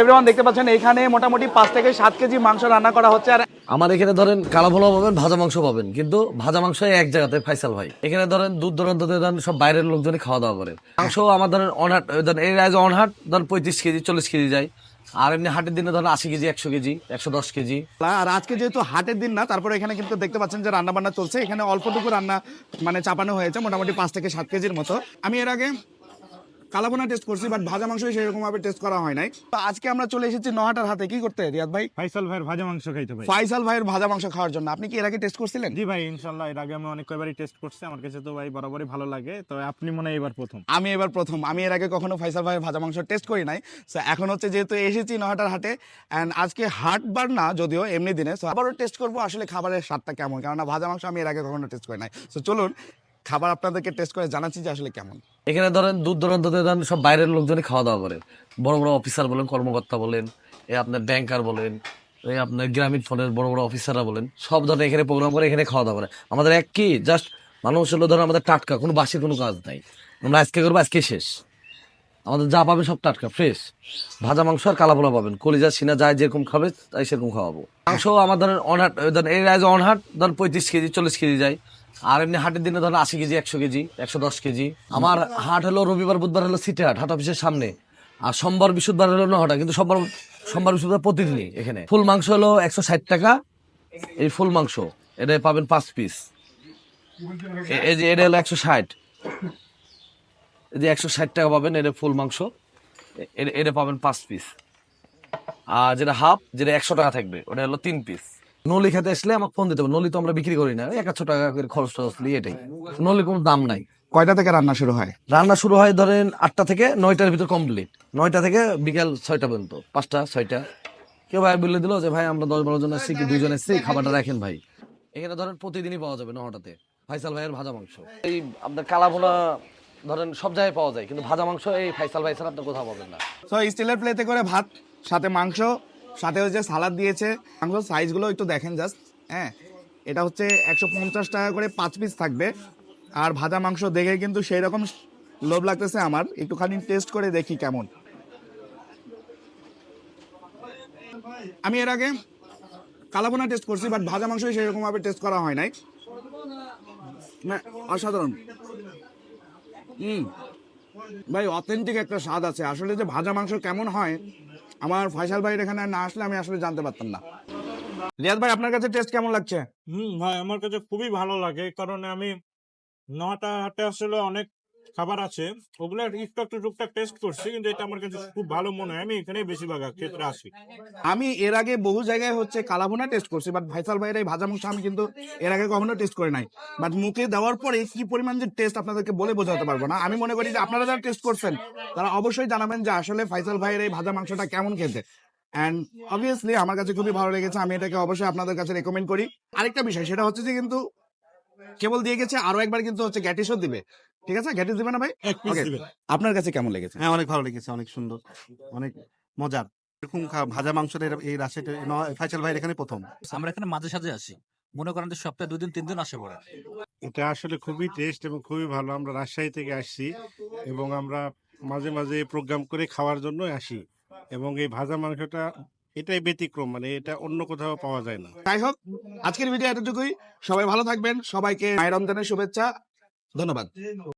Everyone দেখতে পাচ্ছেন এখানে মোটামুটি পাঁচ থেকে সাত কেজি মাংস রান্না করা হচ্ছে। আর আমার এখানে ধরেন কালো ভোলা পাবেন ভাজা মাংস পাবেন কিন্তু ভাজা মাংস এক জায়গাতে ফাইসাল ভাই। এখানে ধরেন দূর দূরান্ত ধরেন সব বাইরের লোকজনই খাওয়া দাওয়া করে। মাংস আমার ধরেন অনহাট ধরেন এই রাইজ অনহাট ধরেন পঁয়ত্রিশ কেজি চল্লিশ কেজি যায়। আর এমনি হাটের দিনে ধরেন আশি কেজি একশো কেজি একশো দশ কেজি। আর আজকে যেহেতু হাটের দিন না তারপরে এখানে কিন্তু দেখতে পাচ্ছেন যে রান্না বান্না চলছে। এখানে অল্পটুকু রান্না মানে চাপানো হয়েছে মোটামুটি পাঁচ থেকে সাত কেজির মতো। আমি এর আগে কালাবোনা টেস্ট করছি বাট ভাজা মাংস সেরকম ভাবে টেস্ট করা হয় নাই। তো আজকে আমরা চলে এসেছি নহাটার হাতে কি করতে রিয়াদ ভাই? ফাইসাল ভাইয়ের ভাজা মাংস খাইতে ভাই। ফাইসাল ভাইয়ের ভাজা মাংস খাওয়ার জন্য। আপনি কি এর আগে টেস্ট করছিলেন? জি ভাই ইনশাল্লাহ এর আগে আমি অনেক কয়বারই টেস্ট করছি আমার কাছে তো ভাই বরাবরই ভালো লাগে তো আপনি মনে হয় এবার প্রথম। আমি এবার প্রথম। আমি এর আগে কখনো ফাইসাল ভাইয়ের ভাজা মাংস টেস্ট করি নাই। সো এখন হচ্ছে যেহেতু এসেছি নহাটার হাটে অ্যান্ড আজকে হাট বার না যদিও এমনি দিনে সো আবারও টেস্ট করব আসলে খাবারের স্বাদটা কেমন? কেননা ভাজা মাংস আমি এর আগে কখনো টেস্ট করি নাই। সো চলুন খাবার আপনাদেরকে টেস্ট করে জানাচ্ছি যে আসলে কেমন। এখানে ধরেন দূর দূরান্ত থেকে ধরেন সব বাইরের লোকজনই খাওয়া দাওয়া করে। বড় বড় অফিসার বলেন, কর্মকর্তা বলেন, এ আপনার ব্যাংকার বলেন এই আপনার গ্রামীণ ফোনের বড় বড় অফিসাররা বলেন, সব ধরনের এখানে প্রোগ্রাম করে, এখানে খাওয়া দাওয়া করে। আমাদের এক কি জাস্ট মানুষ হলো ধরেন আমাদের টাটকা, কোনো বাসির কোনো কাজ নাই। আমরা আজকে করব, আজকে শেষ। আমাদের যা পাবেন সব টাটকা ফ্রেশ ভাজা মাংস আর কালাপোলা পাবেন। কলিজা, সিনা যায় যেরকম খাবে, তাই সেরকম খাওয়াবো। মাংস আমার ধরেন অনহাট ধরেন এই রাইজ অনহাট ধরেন পঁয়ত্রিশ কেজি, চল্লিশ কেজি যায়। আর এমনি হাটের দিনে ধরেন আশি কেজি, একশো কেজি, একশো দশ কেজি। আমার হাট হলো রবিবার, বুধবার হলো সিটি হাট হাট অফিসের সামনে। আর সোমবার, বৃহস্পতিবার হলো নহটা কিন্তু সোমবার সোমবার, বৃহস্পতিবার প্রতিদিনই এখানে। ফুল মাংস হলো একশো ষাট টাকা। এই ফুল মাংস, এটা পাবেন পাঁচ পিস এই যে, এটা হলো একশো ষাট। যে একশো ষাট টাকা পাবেন এটা ফুল মাংস। এটা- পাবেন পাঁচ পিস আর যেটা হাফ যেটা একশো টাকা থাকবে ওটা হলো তিন পিস নলি খেতে আসলে আমাকে ফোন দিতে হবে। নলি তো আমরা বিক্রি করি না। এক একশো টাকা করে খরচ টরচ নিই এটাই। নলি কোনো দাম নাই। কয়টা থেকে রান্না শুরু হয়? রান্না শুরু হয় ধরেন আটটা থেকে নয়টার ভিতর কমপ্লিট নয়টা থেকে বিকাল ছয়টা পর্যন্ত। পাঁচটা ছয়টা। কেউ ভাই বলে দিল যে ভাই আমরা দশ বারো জন এসেছি কি দুইজন এসেছি? খাবারটা রাখেন ভাই। এখানে ধরেন প্রতিদিনই পাওয়া যাবে নটাতে। ফাইসাল ভাইয়ের ভাজা মাংস। এই আপনার কালা ভোনা ধরেন সব জায়গায় পাওয়া যায়, কিন্তু ভাজা মাংস এই ফাইসাল ভাই আপনি কোথাও পাবেন না। সো স্টিলের প্লেটে করে ভাত, সাথে মাংস, সাথে হচ্ছে সালাদ দিয়েছে। মাংস সাইজগুলো একটু দেখেন জাস্ট হ্যাঁ? এটা হচ্ছে একশো পঞ্চাশ টাকা করে পাঁচ পিস থাকবে। আর ভাজা মাংস দেখে কিন্তু সেই রকম লোভ লাগতেছে আমার। একটুখানি টেস্ট করে দেখি কেমন। আমি এর আগে কালাবোনা টেস্ট করছি বাট ভাজা মাংস সেরকম ভাবে টেস্ট করা হয় নাই। অসাধারণ। ভাই অথেন্টিক একটা স্বাদ আছে। আসলে যে ভাজা মাংস কেমন হয়, আমার ফয়সাল ভাইয়ের এখানে না আসলে আমি আসলে জানতে পারতাম না। রিয়াদ ভাই, আপনার কাছে টেস্ট কেমন লাগছে? হুম, ভাই, আমার কাছে খুবই ভালো লাগে। কারণ আমি নটা হাটে আসলে অনেক খাবার আছে, ওগুলো একটু একটু টুকটাক টেস্ট করছি, কিন্তু এটা আমার কাছে খুব ভালো মনে হয়। আমি এখানেই বেশিরভাগ ক্ষেত্রে আসি আমি এর আগে বহু জায়গায় হচ্ছে কালাভুনা টেস্ট করছি বাট ভাইসাল ভাইয়ের এই ভাজা মাংস আমি কিন্তু এর আগে কখনো টেস্ট করে নাই। বাট মুখে দেওয়ার পরে কি পরিমাণ যে টেস্ট আপনাদেরকে বলে বোঝাতে পারব না। আমি মনে করি যে আপনারা যারা টেস্ট করছেন, তারা অবশ্যই জানাবেন যে আসলে ফাইসাল ভাইয়ের এই ভাজা মাংসটা কেমন খেতে। অ্যান্ড অবভিয়াসলি আমার কাছে খুবই ভালো লেগেছে, আমি এটাকে অবশ্যই আপনাদের কাছে রেকমেন্ড করি। আরেকটা বিষয়, সেটা হচ্ছে যে কিন্তু কেবল দিয়ে গেছে আরও একবার কিন্তু হচ্ছে গ্যাটিসও দিবে। ঠিক আছে? গ্যাটিস দিবে না ভাই. দিবেন আপনার কাছে কেমন লেগেছে? হ্যাঁ অনেক ভালো লেগেছে অনেক সুন্দর অনেক মজার। এরকম ভাজা মাংসের এর- এই রাশিটা ফাইসাল ভাইয়ের এখানে প্রথম। আমরা এখানে মাঝে সাঝে আসি। মনে করেন যে সপ্তাহে দুই দিন তিন দিন আসে পড়ে। এটা আসলে খুবই টেস্ট এবং খুবই ভালো। আমরা রাজশাহী থেকে আসছি এবং আমরা মাঝে মাঝে প্রোগ্রাম করে খাওয়ার জন্য আসি। এবং এই ভাজা মাংসটা এটাই ব্যতিক্রম মানে এটা অন্য কোথাও পাওয়া যায় না। তাই হোক, আজকের ভিডিও এতটুকুই। সবাই ভালো থাকবেন। সবাইকে রমজানের শুভেচ্ছা। ধন্যবাদ।